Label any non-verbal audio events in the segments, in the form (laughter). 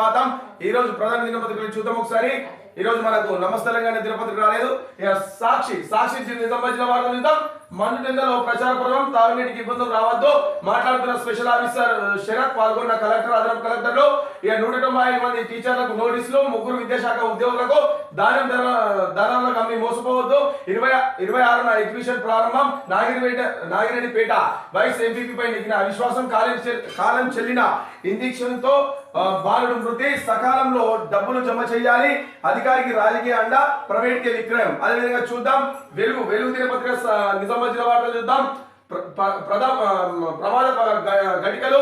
స్వాగతం. ఈ రోజు ప్రధాన దినపత్రికలు చూద్దాం ఒకసారి. ఈ రోజు మనకు నమస్తే తెలంగాణ దినపత్రిక రాలేదు. ఇక సాక్షి సాక్షి నిజామాబాద్ జిల్లా వార్తలు చూద్దాం. మండు ప్రచార పర్వం తాగునీటికి ఇబ్బందులు రావద్దు. మాట్లాడుతున్న స్పెషల్ ఆఫీసర్ శరత్ పాల్గొన్న కలెక్టర్ అదనపు కలెక్టర్లు. ఇక నూట తొంభై ఐదు మంది టీచర్లకు నోటీసులు ముగ్గురు విద్యాశాఖ ఉద్యోగులకు దానం ధరలకు అమ్మి మోసపోవద్దు. ఇరవై ఇరవై ఆరున ఎగ్జిబిషన్ ప్రారంభం. నాగిరిపేట నాగిరెడ్డిపేట వైస్ ఎంపీపీ పై నెగ్గిన అవిశ్వాసం కాలం చె- కాలం చెల్లిన ఇంజక్షన్తో బాలుడు మృతి సకాలంలో డబ్బులు జమ చేయాలి. అధికారికి రాజకీయ అండ ప్రైవేట్ విక్రయం. అదేవిధంగా చూద్దాం వెలుగు వెలుగు దినపత్రిక నిజామాబాద్ జిల్లా వార్తలు చూద్దాం. ప్రధా ప్రమాద ప- ఘటికలు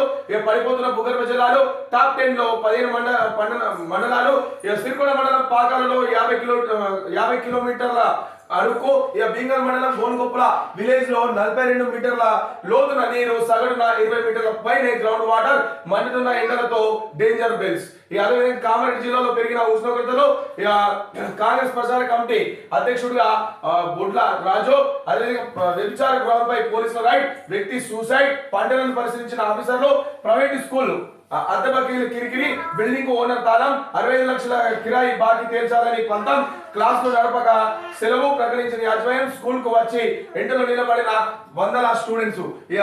పడిపోతున్న భూగర్భ జలాలు టాప్ టెన్లో పదిహేను మండ మండల మండలాలు ఇక సిరికొండ మండలం పాకాలలో యాభై కిలో యాభై కిలోమీటర్ల అరకు ఇక బీంగల్ మండలం గోనుగొప్పల విలేజ్లో నలభై రెండు మీటర్ల లోతున నీరు సగటున ఇరవై మీటర్ల పైన గ్రౌండ్ వాటర్ మండుతున్న ఎండలతో డేంజర్ బెల్స్ ఈ అదేవిధంగా కామారెడ్డి జిల్లాలో పెరిగిన ఉష్ణోగ్రతలు ఇక కాంగ్రెస్ ప్రచార కమిటీ అధ్యక్షుడిగా బుడ్ల రాజు అదేవిధంగా ఆ, వ్యభిచార గృహంపై పోలీసుల రైడ్ వ్యక్తి సూసైడ్ పంటలను పరిశీలించిన ఆఫీసర్లు ప్రైవేట్ స్కూల్ అద్దె బకీలు కిరికిరి బిల్డింగ్ ఓనర్ తాళం అరవై ఐదు లక్షల కిరాయి బాకీ తీర్చాలని పంతం. క్లాసులు నడపక సెలవు ప్రకటించిన యాజమాన్యం స్కూల్కు వచ్చి ఇంటర్లో నిలబడిన వందల స్టూడెంట్స్. ఇక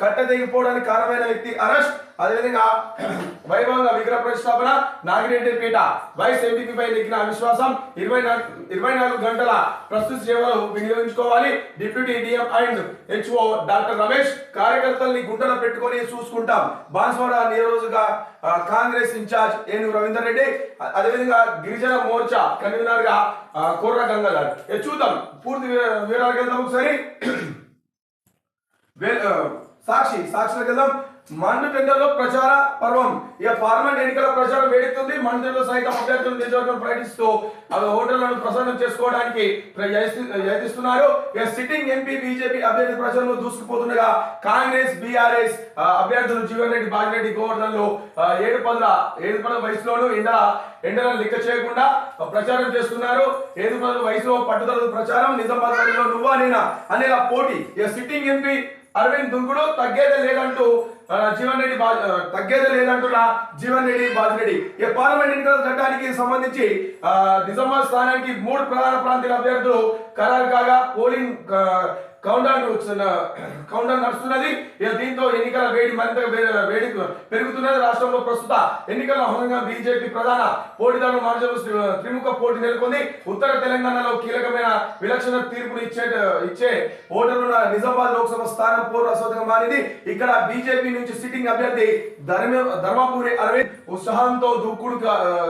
కట్ట తెగిపోవడానికి కారణమైన వ్యక్తి అరెస్ట్ అదేవిధంగా (clears throat) వైభవంగా విగ్రహ ప్రతిష్టాపన నాగిరెడ్డిపేట వైస్ ఎంపీపీపై నెగ్గిన అవిశ్వాసం. ఇరవై నాలుగు ఇరవై నాలుగు గంటల ప్రస్తుత సేవలు వినియోగించుకోవాలి. Deputy DM and HO doctor Ramesh. కార్యకర్తల్ని గుంటలో పెట్టుకొని చూసుకుంటాం. బాన్స్వాడ నియోజక కాంగ్రెస్ ఇన్ఛార్జ్ ఏనుగు రవీందర్ రెడ్డి. అదేవిధంగా గిరిజన మోర్చా కన్వీనర్గా కుర్ర గంగాధర్. చూద్దాం. పూర్తి వివరా- వివరాలకు వెళ్దాం ఒకసారి. (clears throat) వే- సాక్షి సాక్షిలోకి వెళ్దాం మండు టెండర్లో ప్రచార పర్వం. ఇక పార్లమెంట్ ఎన్నికల ప్రచారం వేడుతుంది. మండు సైతం అభ్యర్థులు నియోజకవర్గం ప్రకటిస్తూ అవి ఓటర్లను ప్రసారం చేసుకోవడానికి ప్ర- యత్నిస్తున్నారు. ఇక సిట్టింగ్ ఎంపీ బీజేపీ అభ్యర్థి ప్రచారంలో దూసుకుపోతుండగా కాంగ్రెస్ బీఆర్ఎస్ అభ్యర్థులు జీవన్ రెడ్డి బాగిరెడ్డి గోవర్ధన్లు ఏడు పదుల ఏడు పదుల వయసులోనూ ఎండ ఎండలను లెక్క చేయకుండా ప్రచారం చేస్తున్నారు. ఏడు పదుల వయసులో పట్టుదల ప్రచారం. నిజామాబాద్ నువ్వా నేనా అనేలా పోటీ. ఇక సిట్టింగ్ ఎంపీ అరవింద్ దుంగుడు తగ్గేదే లేదంటూ జీవన్ రెడ్డి బా ఆ, తగ్గేదే లేదంటున్న జీవన్ రెడ్డి బాజిరెడ్డి. ఈ పార్లమెంట్ ఎన్నికల చట్టానికి సంబంధించి డిసెంబర్ స్థానానికి మూడు ప్రధాన ప్రాంతీయ అభ్యర్థులు ఖరారు కాగా పోలింగ్ కౌంటర్ కౌంటర్ నడుస్తున్నది. దీంతో ఎన్నికల వేడి మరింత వేడి పెరుగుతున్నది రాష్ట్రంలో ప్రస్తుత ఎన్నికల హోంగా బీజేపీ ప్రధాన పోటీదారులు మార్చలు త్రిముఖ పోటీ నెలకొంది. ఉత్తర తెలంగాణలో కీలకమైన విలక్షణ తీర్పును ఇచ్చే ఇచ్చే ఓటర్లు నిజామాబాద్ లోక్సభ స్థానం పూర్వ అసౌతంగా మారింది. ఇక్కడ బీజేపీ నుంచి సిట్టింగ్ అభ్యర్థి ధర్మ ధర్మపురి అరవింద్ ఉత్సాహంతో దూకుడు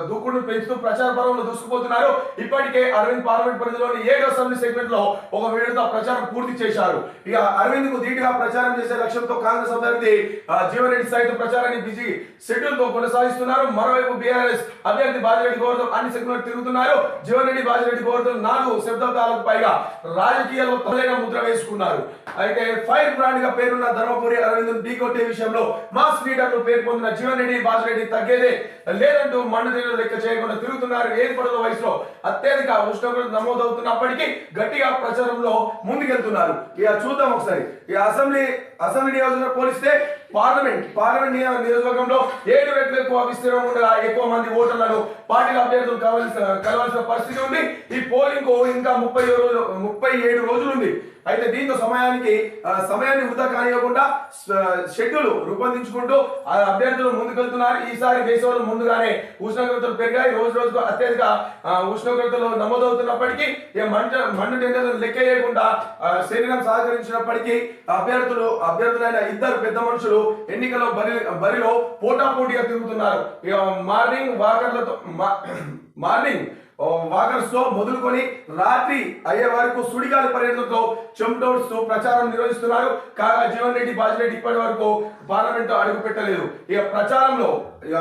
దూకుడు పెంచుతూ ప్రచార పర్వంలో దూసుకుపోతున్నారు. ఇప్పటికే అరవింద్ పార్లమెంట్ పరిధిలోని ఏడు అసెంబ్లీ సెగ్మెంట్లో ఒక విడత ప్రచారం పూర్తి చేశారు. ఇక అరవింద్కు ధీటుగా ప్రచారం చేసే లక్ష్యంతో కాంగ్రెస్ అభ్యర్థి ఆ, జీవన్రెడ్డి సైతం ప్రచారాన్ని బిజీ షెడ్యూల్తో కొనసాగిస్తున్నారు. మరోవైపు బీఆర్ఎస్ అభ్యర్థి బాజిరెడ్డి గోవర్ధన్ అన్ని సెగ్మెంట్ తిరుగుతున్నారు. జీవన్రెడ్డి బాజిరెడ్డి గోవర్ధన్ నాలుగు శబ్దాలకు పైగా రాజకీయాల్లో తొలైన ముద్ర వేసుకున్నారు. అయితే ఫైర్ బ్రాండ్గా పేరున్న ధర్మపురి అరవింద్ ఢీకొట్టే విషయంలో మాస్ లీడర్లు పేరు పొందిన జీవన్ రెడ్డి బాజిరెడ్డి తగ్గేదే లేదంటూ మండలిలో లెక్క చేయకుండా తిరుగుతున్నారు. ఏది వయసులో అత్యధిక ఉష్ణోగ్రత నమోదవుతున్నప్పటికీ గట్టిగా ప్రచారంలో ముందుకెళ్తున్నారు. ఇక చూద్దాం ఒకసారి. ఈ అసెంబ్లీ అసెంబ్లీ నియోజకవర్గం పోలిస్తే పార్లమెంట్ పార్లమెంట్ నియోజకవర్గంలో ఏడు రెట్లు ఎక్కువ విస్తీర్ణం ఉండగా ఎక్కువ మంది ఓటర్లను పార్టీల అభ్యర్థులు కలవాల్సిన కలవాల్సిన పరిస్థితి ఉంది. ఈ పోలింగ్ ఇంకా ముప్పై రోజులు ముప్పై ఏడు రోజులు ఉంది. అయితే దీంతో సమయానికి సమయాన్ని వృధా కానివ్వకుండా షెడ్యూల్ రూపొందించుకుంటూ ఆ అభ్యర్థులు ముందుకెళ్తున్నారు. ఈసారి వేసవిలో ముందుగానే ఉష్ణోగ్రతలు పెరిగాయి. రోజు రోజుకు అత్యధిక ఉష్ణోగ్రతలు నమోదవుతున్నప్పటికీ మంట మండు టెండర్లు లెక్క చేయకుండా శరీరం సహకరించినప్పటికీ అభ్యర్థులు అభ్యర్థులైన ఇద్దరు పెద్ద మనుషులు ఎన్నికల్లో బరి బరిలో పోటాపోటీగా తిరుగుతున్నారు. ఇక మార్నింగ్ వాకర్లతో మార్నింగ్ వాకర్స్తో మొదలుకొని రాత్రి అయ్యే వరకు సుడిగాలి పర్యటనతో చెంటోడ్స్ ప్రచారం నిర్వహిస్తున్నారు. కాగా జీవన్ రెడ్డి బాజిరెడ్డి ఇప్పటి వరకు పార్లమెంట్ అడుగు పెట్టలేదు. ఇక ప్రచారంలో ఇక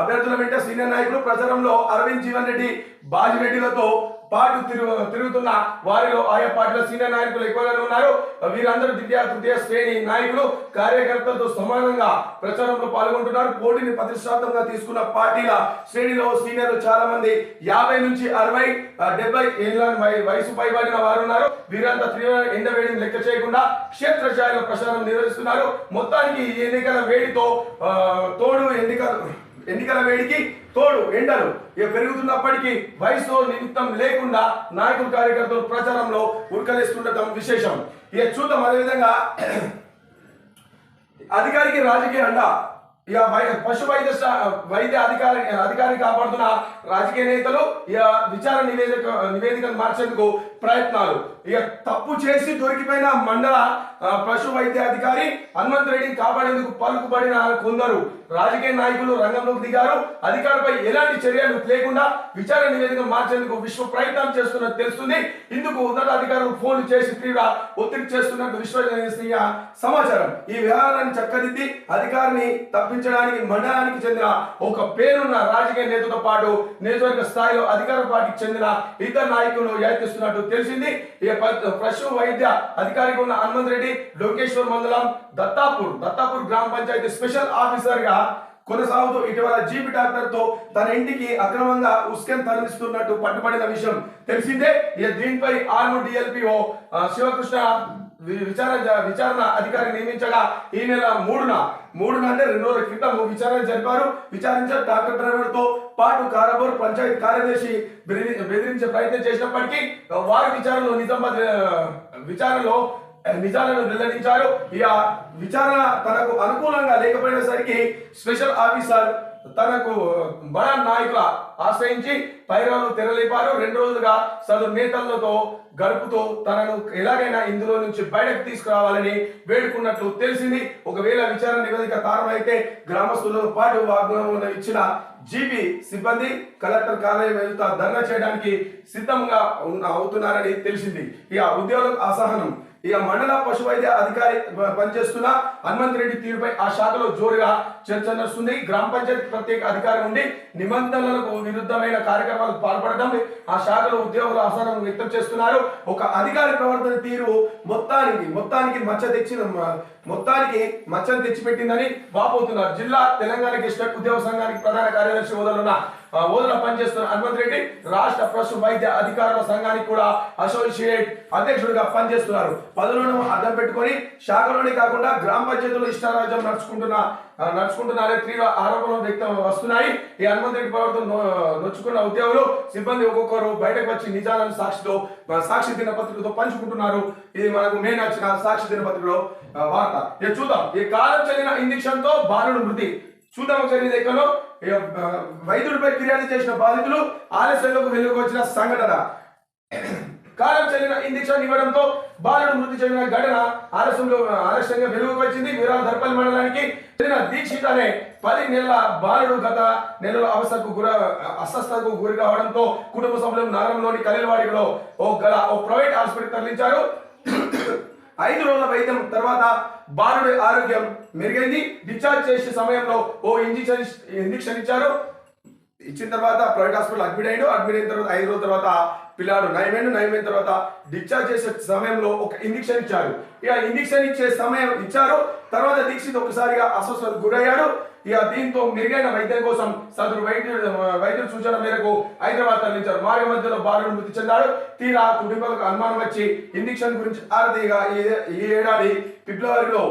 అభ్యర్థుల వెంట సీనియర్ నాయకులు ప్రచారంలో అరవింద్ జీవన్ రెడ్డి బాజిరెడ్డిలతో పాటు తిరుగు తిరుగుతున్న వారిలో ఆయా పార్టీల సీనియర్ నాయకులు ఎక్కువగానే ఉన్నారు. వీరందరూ ద్వితీయ తృతీయ శ్రేణి నాయకులు కార్యకర్తలతో సమానంగా ప్రచారంలో పాల్గొంటున్నారు. పోటీని ప్రతిష్టాత్మకంగా తీసుకున్న పార్టీల శ్రేణిలో సీనియర్లు చాలా మంది యాభై నుంచి అరవై డెబ్బై ఏళ్ళ వయసు పైబడిన వారు ఉన్నారు. వీరంతా తీవ్ర ఎండ వేడిని లెక్క చేయకుండా క్షేత్రస్థాయిలో ప్రచారం నిర్వహిస్తున్నారు. మొత్తానికి ఈ ఎన్నికల వేడితో ఆ, తోడు ఎన్నికల ఎన్నికల వేడికి తోడు ఎండలు ఇక పెరుగుతున్నప్పటికీ వయసు నిమిత్తం లేకుండా నాయకులు కార్యకర్తలు ప్రచారంలో ఉరకలేస్తుండటం విశేషం. ఇక చూద్దాం అదేవిధంగా అధికారికి రాజకీయ అండ. ఇక వై- పశు వైద్య శా- వైద్య అధికారి అధికారిని కాపాడుతున్న రాజకీయ నేతలు ఇక విచార నివేదిక నివేదికను మార్చేందుకు ప్రయత్నాలు. ఇక తప్పు చేసి దొరికిపోయిన మండల పశు వైద్య అధికారి హనుమంత్ రెడ్డిని కాపాడేందుకు పలుకుబడిన కొందరు. రాజకీయ నాయకులు రంగంలోకి దిగారు. అధికారులపై ఎలాంటి చర్యలు లేకుండా విచార నివేదిక మార్చేందుకు విశ్వ ప్రయత్నం చేస్తున్నట్టు తెలుస్తుంది. ఇందుకు ఉన్నతాధికారులు ఫోన్ చేసి తీవ్ర ఒత్తిడి చేస్తున్నట్టు విశ్వసనీయ సమాచారం. ఈ వ్యవహారాన్ని చక్కదిద్ది అధికారిని తప్పించడానికి మండలానికి చెందిన ఒక పేరున్న రాజకీయ నేతతో పాటు నియోజకవర్గ స్థాయిలో అధికార పార్టీకి చెందిన ఇద్దరు నాయకులు యత్నిస్తున్నట్టు తెలిసింది. ఈ పశు వైద్య అధికారిగా ఉన్న హనుమంత్ రెడ్డి లోకేశ్వర్ మండలం దత్తాపూర్ దత్తాపూర్ గ్రామ పంచాయతీ స్పెషల్ ఆఫీసర్గా కొనసాగుతూ ఇటీవల జీపీ డాక్టర్తో తన ఇంటికి అక్రమంగా ఉస్కెన్ తరలిస్తున్నట్టు పట్టుబడిన విషయం తెలిసిందే. ఇక దీనిపై ఆర్మూర్ డిఎల్పిఓ శివకృష్ణ విచారణ విచారణ అధికారి నియమించగా ఈ నెల మూడున మూడున అంటే రెండు రోజుల క్రితం విచారణ జరిపారు. విచారించిన డాక్టర్ డ్రైవర్తో పాటు కారాబోర్ పంచాయతీ కార్యదర్శి బెదిరించే ప్రయత్నం చేసినప్పటికీ వారి విచారణలో నిజామాబాద్ విచారణలో నిజాలను వెల్లడించారు. ఇక విచారణ తనకు అనుకూలంగా లేకపోయినసరికి స్పెషల్ ఆఫీసర్ తనకు బడా నాయకుల ఆశ్రయించి పైరాలు తెరలేపారు. రెండు రోజులుగా సదు నేతలతో గడుపుతూ తనను ఎలాగైనా ఇందులో నుంచి బయటకు తీసుకురావాలని వేడుకున్నట్లు తెలిసింది. ఒకవేళ విచారణ నివేదిక తారమైతే గ్రామస్తులతో పాటు వాగ్దానం ఇచ్చిన జీపీ సిబ్బంది కలెక్టర్ కార్యాలయం వెళ్తా ధర్నా చేయడానికి సిద్ధంగా ఉన్న- అవుతున్నారని తెలిసింది. ఇక ఉద్యోగులకు అసహనం ఇక మండల పశు వైద్య అధికారి పనిచేస్తున్న హనుమంత్ రెడ్డి తీరుపై ఆ శాఖలో జోరుగా చర్చ నడుస్తుంది. గ్రామ పంచాయతీ ప్రత్యేక అధికారి ఉండి నిబంధనలకు విరుద్ధమైన కార్యక్రమాలకు పాల్పడటం ఆ శాఖలో ఉద్యోగులు అసహనం వ్యక్తం చేస్తున్నారు. ఒక అధికారి ప్రవర్తన తీరు మొత్తానికి మొత్తానికి మచ్చ తెచ్చిన మొత్తానికి మచ్చను తెచ్చిపెట్టిందని వాపోతున్నారు. జిల్లా తెలంగాణ గెస్టెడ్ ఉద్యోగ సంఘానికి ప్రధాన కార్యదర్శి హోదాలో ఓదన పనిచేస్తున్న హనుమంత్ రెడ్డి రాష్ట్ర పశు వైద్య అధికారుల సంఘానికి కూడా అసోసియేట్ అధ్యక్షుడిగా పనిచేస్తున్నారు. పదవులను అడ్డం పెట్టుకొని శాఖలోనే కాకుండా గ్రామ పంచాయతీలు ఇష్టారాజ్యం నడుచుకుంటున్న నడుచుకుంటున్నారే తీవ్ర ఆరోపణలు వ్యక్తం వస్తున్నాయి. ఈ హనుమంత్ రెడ్డి ప్రభుత్వం నొచ్చుకున్న ఉద్యోగులు సిబ్బంది ఒక్కొక్కరు బయటకు వచ్చి నిజాలను సాక్షితో సాక్షి దినపత్రికతో పంచుకుంటున్నారు. ఇది మనకు మెయిన్ వచ్చిన సాక్షి దినపత్రికలో వార్త. ఇక చూద్దాం. ఈ కాలం చదివిన ఇంజక్షన్తో బాలుడు మృతి. చూద్దాం ఒకసారి లెక్కలో. వైద్యుడిపై ఫిర్యాదు చేసిన బాధితులు ఆలస్యంలోకి వెలుగుకొచ్చిన సంఘటన. కాలం చెల్లిన ఇంజక్షన్ ఇవ్వడంతో బాలుడు మృతి చెందిన ఘటన ఆలస్యంలో ఆలస్యంగా వెలుగుకు వచ్చింది. వీరాల దర్పల్లి మండలానికి చెందిన దీక్షిత్ అనే పది నెలల బాలుడు గత నెలలో అవస్థకు గుర అస్వస్థకు గురి కావడంతో కుటుంబ సభ్యులు నగరంలోని కలిలవాడిలో ఓ గల ఓ ప్రైవేట్ హాస్పిటల్ తరలించారు. ఐదు రోజుల వైద్యం తర్వాత బాలుడి ఆరోగ్యం మెరుగైంది. డిశ్చార్జ్ చేసే సమయంలో ఓ ఇంజక్షన్ ఇంజక్షన్ ఇచ్చారు. ఇచ్చిన తర్వాత ప్రైవేట్ హాస్పిటల్ అడ్మిట్ అయ్యాడు. అడ్మిట్ అయిన తర్వాత ఐదు రోజుల తర్వాత పిల్లాడు నయమైన. నయమైన తర్వాత డిశ్చార్జ్ చేసే సమయంలో ఒక ఇంజక్షన్ ఇచ్చారు ఇక ఇంజక్షన్ ఇచ్చే సమయం ఇచ్చారు. తర్వాత దీక్షిత్ ఒకసారిగా అస్వస్థతకు గురయ్యాడు. ఇక దీంతో మెరుగైన వైద్యం కోసం సదరు వైద్యుడు వైద్యుల సూచన మేరకు హైదరాబాద్ తరలించారు. మార్గ మధ్యలో బాలుడు మృతి చెందాడు. తీరా కుటుంబాలకు అనుమానం వచ్చి ఇంజక్షన్ గురించి ఆరతీగా ఈ ఈ ఏడాది ఫిబ్రవరిలో